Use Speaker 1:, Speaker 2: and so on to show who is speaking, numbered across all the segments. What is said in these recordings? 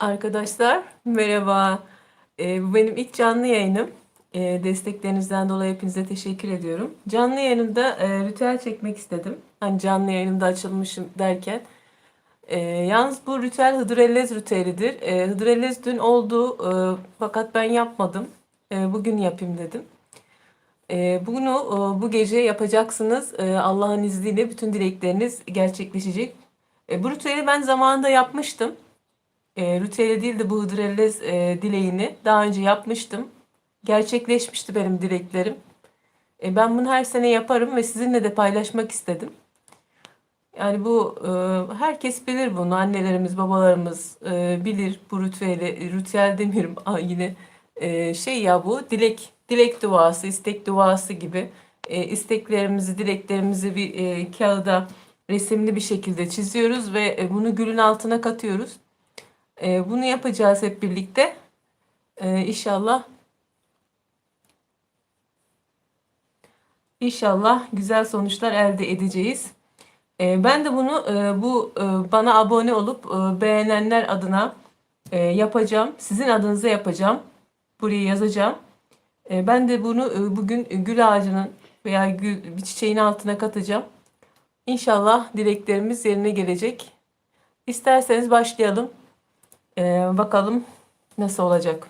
Speaker 1: Arkadaşlar merhaba. Ee, bu benim ilk canlı yayınım. Ee, desteklerinizden dolayı hepinize teşekkür ediyorum. Canlı yayınımda e, ritüel çekmek istedim. Hani canlı yayınımda açılmışım derken. Ee, yalnız bu ritüel Hıdrellez ritüelidir. Ee, Hıdrellez dün oldu e, fakat ben yapmadım. E, bugün yapayım dedim. E, bunu e, bu gece yapacaksınız. E, Allah'ın izniyle bütün dilekleriniz gerçekleşecek. E, bu ritüeli ben zamanında yapmıştım. E, ritüeli değil de bu Hıdrellez e, dileğini daha önce yapmıştım. Gerçekleşmişti benim dileklerim. E, ben bunu her sene yaparım ve sizinle de paylaşmak istedim. Yani bu e, herkes bilir bunu. Annelerimiz, babalarımız e, bilir bu ritüeli. Ritüel demiyorum Aa, yine e, şey ya bu dilek dilek duası, istek duası gibi e, isteklerimizi, dileklerimizi bir e, kağıda resimli bir şekilde çiziyoruz ve e, bunu gülün altına katıyoruz. E, bunu yapacağız hep birlikte. E, inşallah inşallah güzel sonuçlar elde edeceğiz. E, ben de bunu e, bu e, bana abone olup e, beğenenler adına e, yapacağım. Sizin adınıza yapacağım. Buraya yazacağım. E, ben de bunu e, bugün gül ağacının veya gül bir çiçeğin altına katacağım. İnşallah dileklerimiz yerine gelecek. İsterseniz başlayalım. E, bakalım nasıl olacak.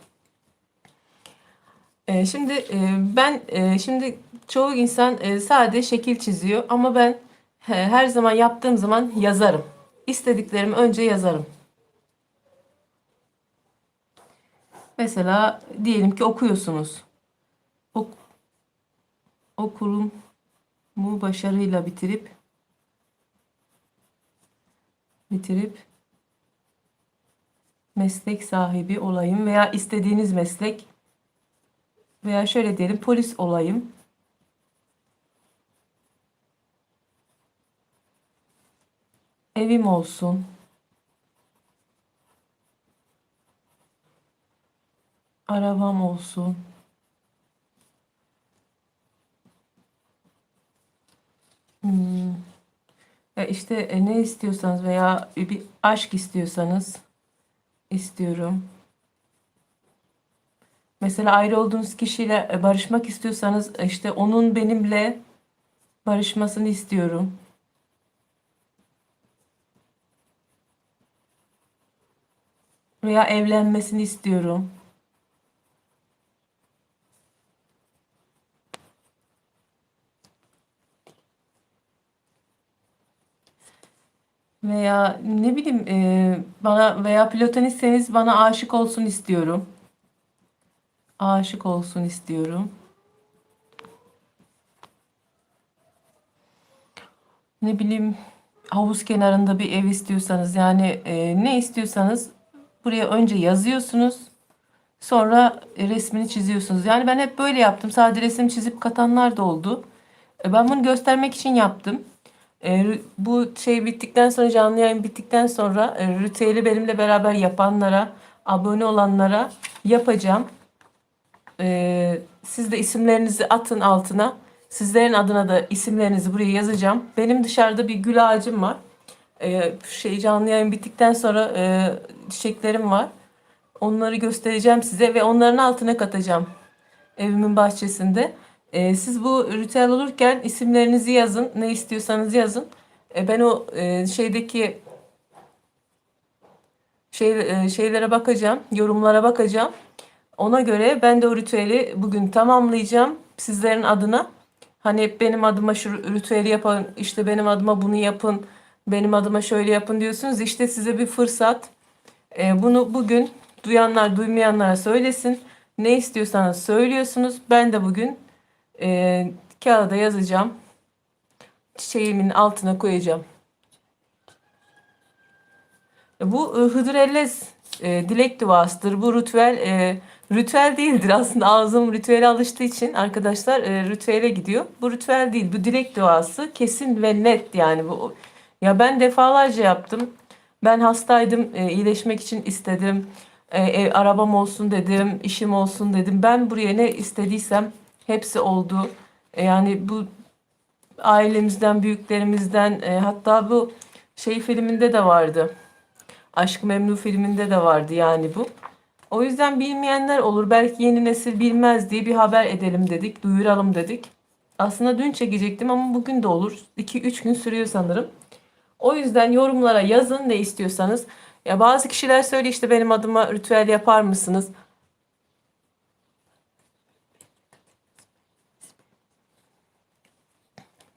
Speaker 1: E, şimdi e, ben e, şimdi çoğu insan e, sade şekil çiziyor ama ben he, her zaman yaptığım zaman yazarım. İstediklerimi önce yazarım. Mesela diyelim ki okuyorsunuz. Ok okulumu başarıyla bitirip bitirip meslek sahibi olayım veya istediğiniz meslek veya şöyle diyelim polis olayım. Evim olsun. Arabam olsun. Hmm. Ya işte e, ne istiyorsanız veya bir aşk istiyorsanız istiyorum. Mesela ayrı olduğunuz kişiyle e, barışmak istiyorsanız e, işte onun benimle barışmasını istiyorum. Veya evlenmesini istiyorum. Veya ne bileyim e, bana veya platonistseniz bana aşık olsun istiyorum. Aşık olsun istiyorum. Ne bileyim havuz kenarında bir ev istiyorsanız yani e, ne istiyorsanız buraya önce yazıyorsunuz. Sonra resmini çiziyorsunuz. Yani ben hep böyle yaptım. Sadece resim çizip katanlar da oldu. E, ben bunu göstermek için yaptım. E, bu şey bittikten sonra canlı yayın bittikten sonra e, ritüeli benimle beraber yapanlara, abone olanlara yapacağım. E, siz de isimlerinizi atın altına. Sizlerin adına da isimlerinizi buraya yazacağım. Benim dışarıda bir gül ağacım var. E, şey canlı yayın bittikten sonra e, çiçeklerim var. Onları göstereceğim size ve onların altına katacağım evimin bahçesinde. E, siz bu ritüel olurken isimlerinizi yazın. Ne istiyorsanız yazın. E, ben o e, şeydeki şey, e, şeylere bakacağım. Yorumlara bakacağım. Ona göre ben de o ritüeli bugün tamamlayacağım. Sizlerin adına. Hani hep benim adıma şu ritüeli yapın, işte benim adıma bunu yapın, benim adıma şöyle yapın diyorsunuz. İşte size bir fırsat. E, bunu bugün duyanlar duymayanlara söylesin. Ne istiyorsanız söylüyorsunuz. Ben de bugün e, kağıda yazacağım. Çiçeğimin altına koyacağım. E, Bu e, Hıdrellez e, dilek duasıdır. Bu ritüel e, ritüel değildir aslında ağzım ritüele alıştığı için arkadaşlar e, ritüele gidiyor. Bu ritüel değil bu dilek duası kesin ve net yani bu. Ya ben defalarca yaptım. Ben hastaydım e, iyileşmek için istedim. E, ev, arabam olsun dedim, işim olsun dedim. Ben buraya ne istediysem hepsi oldu. E, yani bu ailemizden, büyüklerimizden e, hatta bu şey filminde de vardı. Aşk-ı Memnu filminde de vardı yani bu. O yüzden bilmeyenler olur. Belki yeni nesil bilmez diye bir haber edelim dedik. Duyuralım dedik. Aslında dün çekecektim ama bugün de olur. 2-3 gün sürüyor sanırım. O yüzden yorumlara yazın ne istiyorsanız. Ya bazı kişiler söylüyor işte benim adıma ritüel yapar mısınız?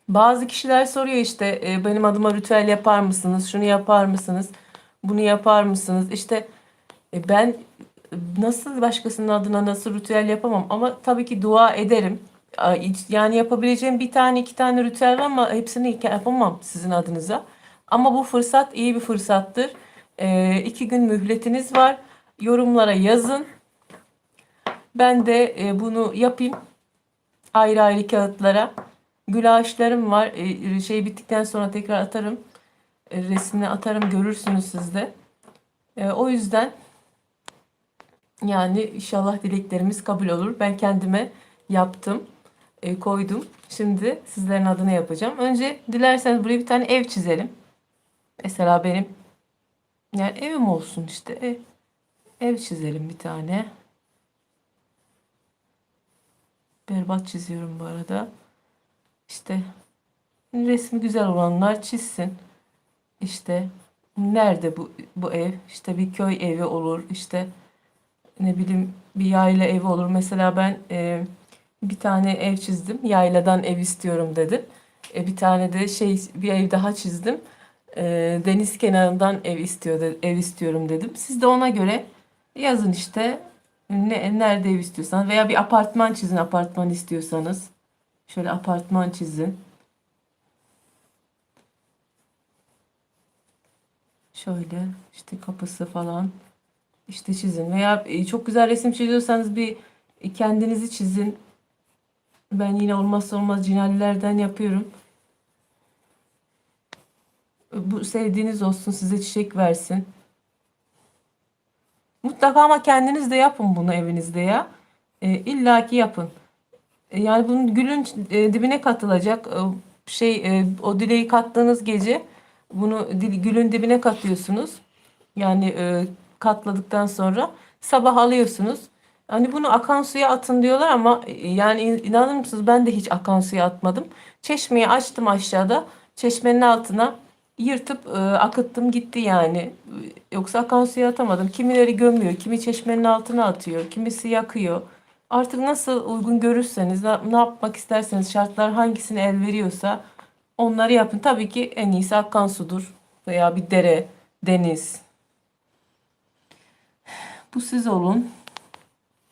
Speaker 1: Bazı kişiler soruyor işte e, benim adıma ritüel yapar mısınız? Şunu yapar mısınız? Bunu yapar mısınız? İşte e, ben nasıl başkasının adına nasıl ritüel yapamam ama tabii ki dua ederim. Yani yapabileceğim bir tane iki tane ritüel var ama hepsini yapamam sizin adınıza. Ama bu fırsat iyi bir fırsattır. E, iki gün mühletiniz var. Yorumlara yazın. Ben de e, bunu yapayım ayrı ayrı kağıtlara. Gül ağaçlarım var. E, şey bittikten sonra tekrar atarım. E, resmini atarım görürsünüz siz de. E, o yüzden yani inşallah dileklerimiz kabul olur. Ben kendime yaptım. e, koydum. Şimdi sizlerin adına yapacağım. Önce dilerseniz buraya bir tane ev çizelim. Mesela benim yani evim olsun işte. Ev, ev çizelim bir tane. Berbat çiziyorum bu arada. İşte resmi güzel olanlar çizsin. İşte nerede bu bu ev? İşte bir köy evi olur. İşte ne bileyim bir yayla evi olur. Mesela ben e, bir tane ev çizdim. Yayladan ev istiyorum dedim. E, bir tane de şey bir ev daha çizdim. E, deniz kenarından ev istiyor ev istiyorum dedim. Siz de ona göre yazın işte ne nerede ev istiyorsanız veya bir apartman çizin apartman istiyorsanız. Şöyle apartman çizin. Şöyle işte kapısı falan işte çizin veya e, çok güzel resim çiziyorsanız bir e, kendinizi çizin. Ben yine olmazsa olmaz cinalilerden yapıyorum. E, Bu sevdiğiniz olsun size çiçek versin. Mutlaka ama kendiniz de yapın bunu evinizde ya. E, illa ki yapın. E, Yani bunun gülün e, dibine katılacak e, şey o dileği kattığınız gece bunu gülün dibine katıyorsunuz. Yani katladıktan sonra sabah alıyorsunuz. Hani bunu akan suya atın diyorlar ama yani in- inanır mısınız ben de hiç akan suya atmadım. Çeşmeyi açtım aşağıda. Çeşmenin altına yırtıp e, akıttım gitti yani. Yoksa akan suya atamadım. Kimileri gömüyor, kimi çeşmenin altına atıyor, kimisi yakıyor. Artık nasıl uygun görürseniz, ne yapmak isterseniz, şartlar hangisine el veriyorsa onları yapın. Tabii ki en iyisi akan sudur veya bir dere, deniz. Bu siz olun.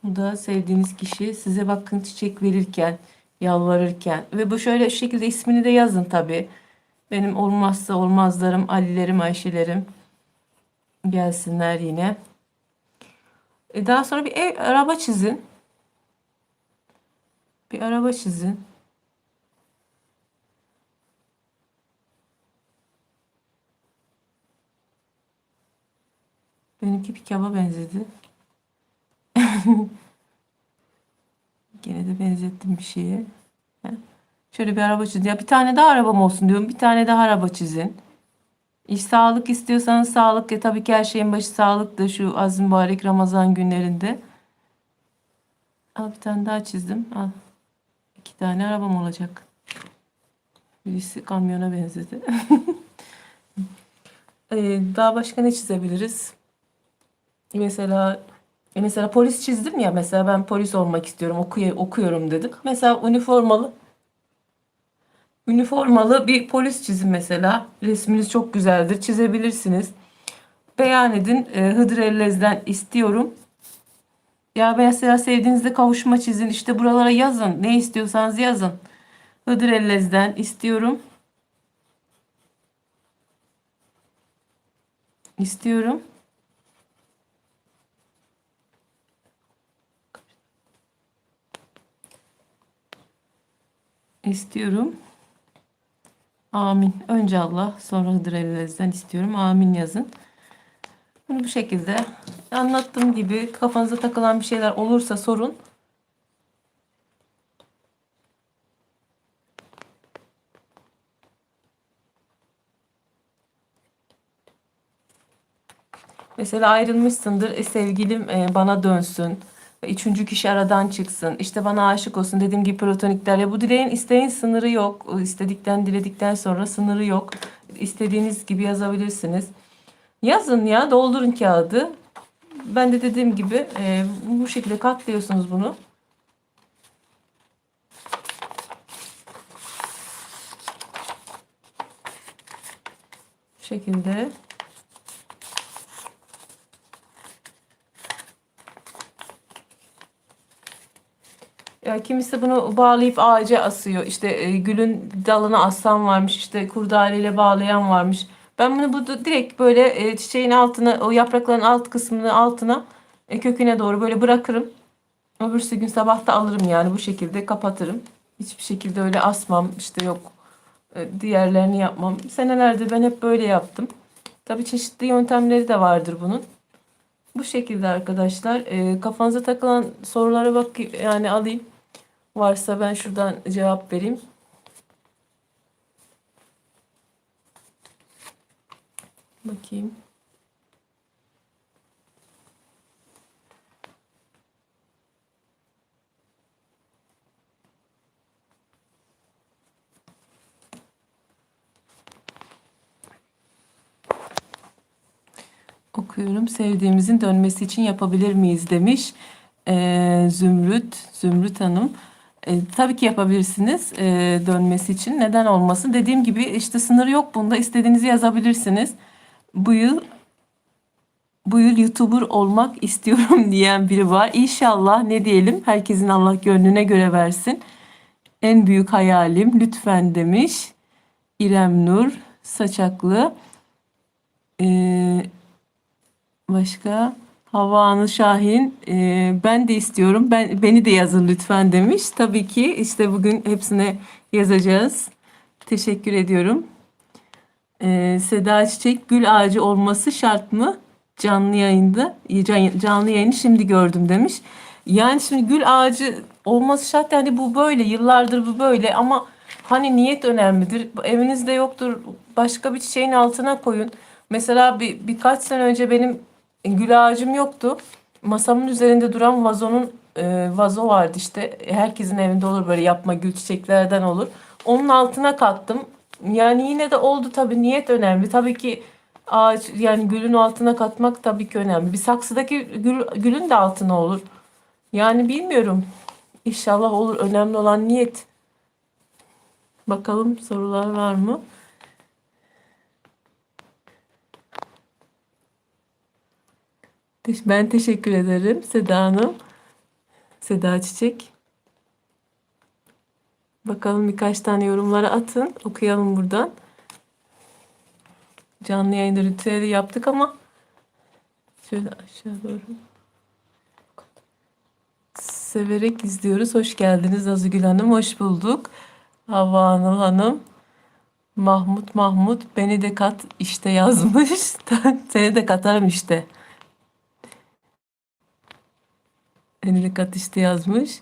Speaker 1: Bu da sevdiğiniz kişi size bakın çiçek verirken, yalvarırken ve bu şöyle şekilde ismini de yazın tabii. Benim olmazsa olmazlarım, Alilerim, Ayşelerim gelsinler yine. E daha sonra bir ev, araba çizin. Bir araba çizin. Benimki bir kaba benzedi. Gene de benzettim bir şeye. Şöyle bir araba çizin. Ya bir tane daha arabam olsun diyorum. Bir tane daha araba çizin. İş sağlık istiyorsanız sağlık. Ya tabii ki her şeyin başı sağlık da şu az mübarek Ramazan günlerinde. Al bir tane daha çizdim. Al. İki tane arabam olacak. Birisi kamyona benzedi. Ee, daha başka ne çizebiliriz? Mesela e mesela polis çizdim ya mesela ben polis olmak istiyorum okuy okuyorum dedim. Mesela üniformalı üniformalı bir polis çizin mesela. Resminiz çok güzeldir. Çizebilirsiniz. Beyan edin. E, Hıdır Ellez'den istiyorum. Ya mesela sevdiğinizde kavuşma çizin. İşte buralara yazın. Ne istiyorsanız yazın. Hıdır Ellez'den istiyorum. İstiyorum. İstiyorum. Amin. Önce Allah, sonra Hıdır Ellez'den istiyorum. Amin yazın. Bunu bu şekilde anlattığım gibi kafanıza takılan bir şeyler olursa sorun. Mesela ayrılmışsındır. E, sevgilim e, bana dönsün. Üçüncü kişi aradan çıksın. İşte bana aşık olsun. Dediğim gibi platonikler. Ya bu dileğin isteğin sınırı yok. O İstedikten diledikten sonra sınırı yok. İstediğiniz gibi yazabilirsiniz. Yazın ya doldurun kağıdı. Ben de dediğim gibi e, bu şekilde katlıyorsunuz bunu. Bu şekilde. Ya kimisi bunu bağlayıp ağaca asıyor. İşte e, gülün dalına asan varmış. işte kurdaleyle bağlayan varmış. Ben bunu bu direkt böyle e, çiçeğin altına, o yaprakların alt kısmını altına e, köküne doğru böyle bırakırım. Öbürsü gün sabah da alırım yani bu şekilde kapatırım. Hiçbir şekilde öyle asmam. işte yok e, diğerlerini yapmam. Senelerde ben hep böyle yaptım. Tabii çeşitli yöntemleri de vardır bunun. Bu şekilde arkadaşlar. E, kafanıza takılan sorulara bak yani alayım. Varsa ben şuradan cevap vereyim. Bakayım. Okuyorum. Sevdiğimizin dönmesi için yapabilir miyiz demiş. Ee, Zümrüt, Zümrüt Hanım. Ee, tabii ki yapabilirsiniz ee, dönmesi için. Neden olmasın? Dediğim gibi işte sınır yok bunda. İstediğinizi yazabilirsiniz. Bu yıl bu yıl YouTuber olmak istiyorum diyen biri var. İnşallah ne diyelim herkesin Allah gönlüne göre versin. En büyük hayalim lütfen demiş. İrem Nur Saçaklı. Ee, başka Hava Anı Şahin e, ben de istiyorum. Ben beni de yazın lütfen demiş. Tabii ki işte bugün hepsine yazacağız. Teşekkür ediyorum. Ee, Seda Çiçek gül ağacı olması şart mı? Canlı yayında can- canlı yayını şimdi gördüm demiş. Yani şimdi gül ağacı olması şart yani bu böyle yıllardır bu böyle ama hani niyet önemlidir. Evinizde yoktur başka bir çiçeğin altına koyun. Mesela bir, birkaç sene önce benim gül ağacım yoktu. Masamın üzerinde duran vazonun e, vazo vardı işte. Herkesin evinde olur böyle yapma gül çiçeklerden olur. Onun altına kattım. Yani yine de oldu tabii niyet önemli. Tabii ki ağaç yani gülün altına katmak tabii ki önemli. Bir saksıdaki gül, gülün de altına olur. Yani bilmiyorum. İnşallah olur. Önemli olan niyet. Bakalım sorular var mı? Ben teşekkür ederim Seda Hanım. Seda Çiçek. Bakalım birkaç tane yorumlara atın. Okuyalım buradan. Canlı yayında ritüeli yaptık ama şöyle aşağı doğru. Severek izliyoruz. Hoş geldiniz Azigül Hanım. Hoş bulduk. Havva Anıl Hanım. Mahmut Mahmut beni de kat işte yazmış. Seni de katarım işte. Beni de kat işte yazmış.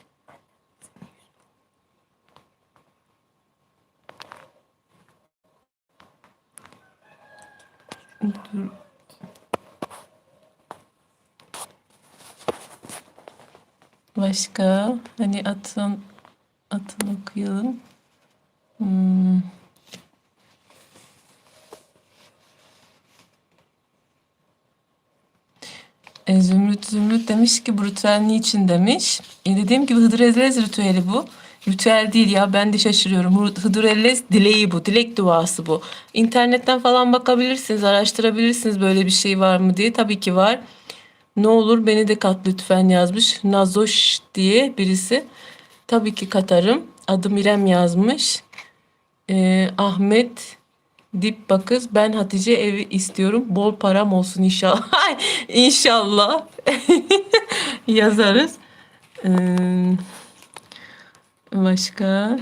Speaker 1: Başka hani atın atın okuyalım. Hmm. E, Zümrüt Zümrüt demiş ki bu ritüel niçin demiş. E, dediğim gibi Hıdrellez ritüeli bu. Ritüel değil ya ben de şaşırıyorum. Hı- Hıdrellez dileği bu. Dilek duası bu. İnternetten falan bakabilirsiniz, araştırabilirsiniz böyle bir şey var mı diye. Tabii ki var. Ne olur beni de kat lütfen yazmış. Nazoş diye birisi. Tabii ki katarım. Adım İrem yazmış. Ee, Ahmet Dip bakız ben Hatice evi istiyorum. Bol param olsun inşallah. İnşallah yazarız. Ee, başka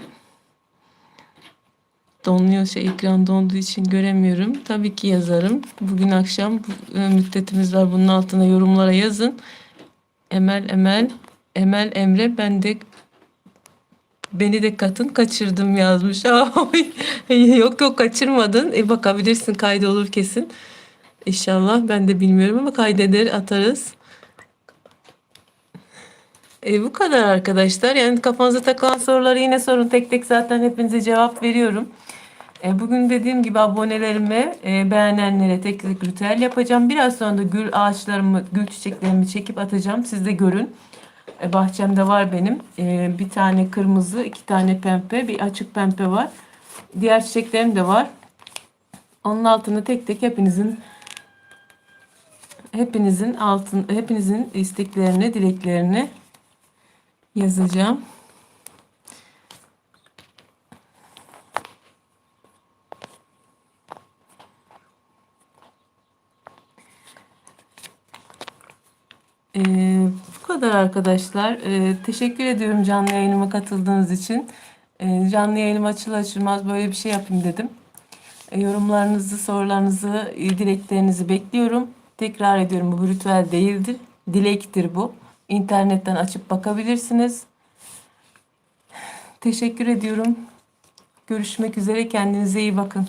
Speaker 1: donuyor şey ekran donduğu için göremiyorum. Tabii ki yazarım. Bugün akşam bu, e, müddetimiz var. Bunun altına yorumlara yazın. Emel Emel Emel Emre ben de Beni de katın kaçırdım yazmış. Yok yok kaçırmadın. E, bakabilirsin kaydolur kesin. İnşallah ben de bilmiyorum ama kaydeder atarız. E, bu kadar arkadaşlar. Yani kafanıza takılan soruları yine sorun. Tek tek zaten hepinize cevap veriyorum. E, bugün dediğim gibi abonelerime, e, beğenenlere tek tek ritüel yapacağım. Biraz sonra da gül ağaçlarımı, gül çiçeklerimi çekip atacağım. Siz de görün. E, bahçemde var benim. E, bir tane kırmızı, iki tane pembe, bir açık pembe var. Diğer çiçeklerim de var. Onun altını tek tek hepinizin hepinizin altın hepinizin isteklerini, dileklerini yazacağım. Ee, bu kadar arkadaşlar. Ee, teşekkür ediyorum canlı yayınıma katıldığınız için. Ee, canlı yayınım açılır açılmaz böyle bir şey yapayım dedim. Ee, yorumlarınızı, sorularınızı, e, dileklerinizi bekliyorum. Tekrar ediyorum bu ritüel değildir. Dilektir bu. İnternetten açıp bakabilirsiniz. Teşekkür ediyorum. Görüşmek üzere. Kendinize iyi bakın.